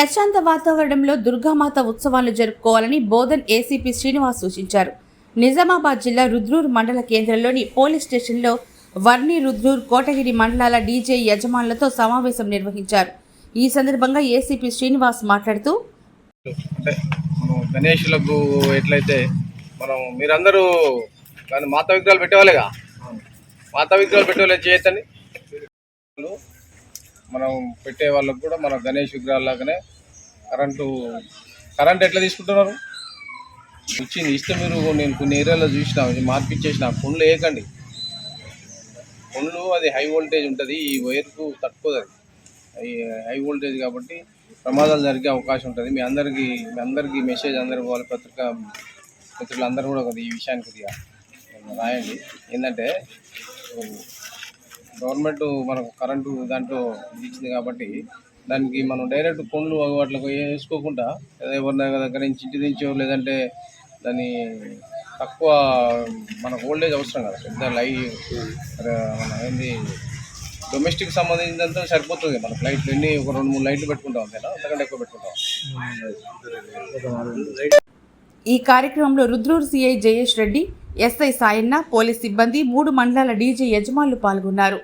ప్రశాంత వాతావరణంలో దుర్గామాత ఉత్సవాలు జరుపుకోవాలని బోధన్ ఏసీపీ శ్రీనివాస్ సూచించారు. నిజామాబాద్ జిల్లా రుద్రూర్ మండల కేంద్రంలోని పోలీస్ స్టేషన్లో వర్ణి రుద్రూర్ కోటగిరి మండలాల డీజే యజమానులతో సమావేశం నిర్వహించారు. ఈ సందర్భంగా ఏసీపీ శ్రీనివాస్ మాట్లాడుతూ గణేషులకు ఎట్లయితే మనం మీరందరూ మాత విగ్రహాలు పెట్టేవాళ్ళేగా? మాత విగ్రహాలు పెట్టేవాళ్ళే చేయొచ్చండి మనం పెట్టే వాళ్ళకు కూడా మన గణేష్ విగ్రహాల లాగానే కరెంటు కరెంట్ ఎట్లా తీసుకుంటున్నారు? వచ్చింది. ఇస్తే మీరు నేను కొన్ని ఏరియాలో చూసిన ఇది మార్పిచ్చేసిన ఫోన్లు వేయకండి. ఫోన్లు అది హై వోల్టేజ్ ఉంటుంది ఈ వైర్కు తట్టుకోదు అది. హై వోల్టేజ్ కాబట్టి ప్రమాదాలు జరిగే అవకాశం ఉంటుంది. మీ అందరికీ మీ అందరికీ మెసేజ్ అందరి వాళ్ళ పత్రిక మిత్రులందరూ కూడా ఈ విషయానికి రాయండి. ఏంటంటే గవర్నమెంట్ మనకు కరెంటు దాంట్లో ఇచ్చింది కాబట్టి దానికి మనం డైరెక్ట్ కొండ్లు వాటికి వేసుకోకుండా ఎవరిన దగ్గర నుంచి ఇంటి నుంచో లేదంటే దాని తక్కువ మనకు ఓల్డేజ్ అవసరం కదా. పెద్ద లై మన ఏంది డొమెస్టిక్ సంబంధించినంత సరిపోతుంది మనకు లైట్లు ఎన్ని ఒక రెండు మూడు లైట్లు పెట్టుకుంటాం అంతేనా? అంతకంటే ఎక్కువ పెట్టుకుంటాం. ఈ కార్యక్రమంలో Rudrur CI Jayesh Reddy SI Sayanna police సిబ్బంది మూడు మండలాల డీజే యజమానులు పాల్గొన్నారు.